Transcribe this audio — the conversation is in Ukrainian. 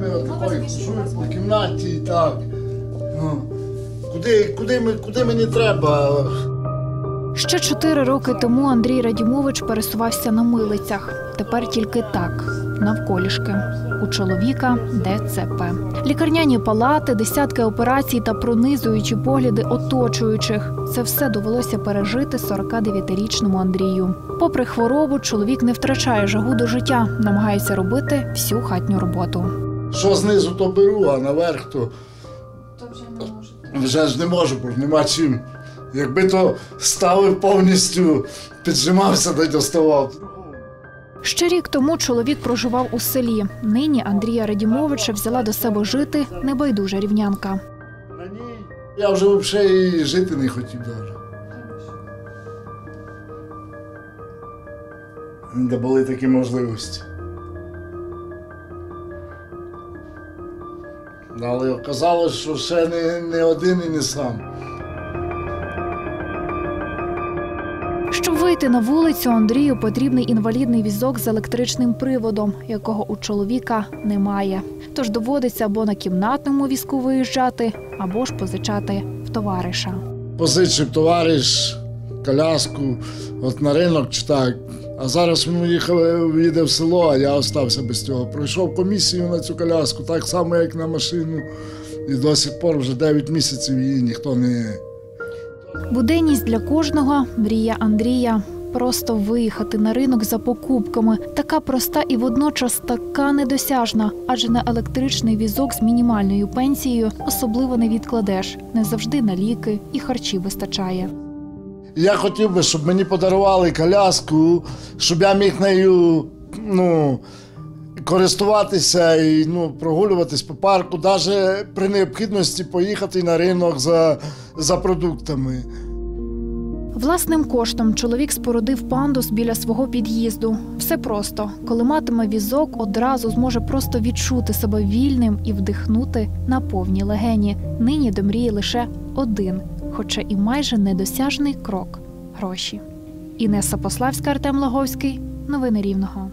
ми хожуємо по кімнаті так. Ну, куди, куди, ми, куди мені треба? Ще чотири роки тому Андрій Радімович пересувався на милицях. Тепер тільки так, навколішки. У чоловіка ДЦП. Лікарняні палати, десятки операцій та пронизуючі погляди оточуючих. Це все довелося пережити 49-річному Андрію. Попри хворобу, чоловік не втрачає жагу до життя, намагається робити всю хатню роботу. Що знизу, то беру, а наверх то вже не можу. ж не можу, бо нема чим. Якби то ставив повністю, піджимався та й доставав. Ще рік тому чоловік проживав у селі. Нині Андрія Радімовича взяла до себе жити небайдужа рівнянка. Я вже взагалі і жити не хотів навіть. Де були такі можливості. Але оказалось, що ще не, не один і не сам. Щоб вийти на вулицю, Андрію потрібний інвалідний візок з електричним приводом, якого у чоловіка немає. Тож доводиться або на кімнатному візку виїжджати, або ж позичати в товариша. Позичив товариш коляску, от на ринок чи так. А зараз він їхав, їде в село, а я остався без цього. Пройшов комісію на цю коляску, так само, як на машину. І до сих пор вже 9 місяців її ніхто не. Буденність для кожного мрія Андрія. Просто виїхати на ринок за покупками. Така проста і водночас така недосяжна, адже на електричний візок з мінімальною пенсією особливо не відкладеш. Не завжди на ліки і харчі вистачає. Я хотів би, щоб мені подарували коляску, щоб я міг нею ну, користуватися і ну, прогулюватись по парку, навіть при необхідності поїхати на ринок за, за продуктами. Власним коштом чоловік спорудив пандус біля свого під'їзду. Все просто. Коли матиме візок, одразу зможе просто відчути себе вільним і вдихнути на повні легені. Нині до мрії лише один, хоча і майже недосяжний крок гроші. Інеса Пославська, Артем Логовський, Новини Рівного.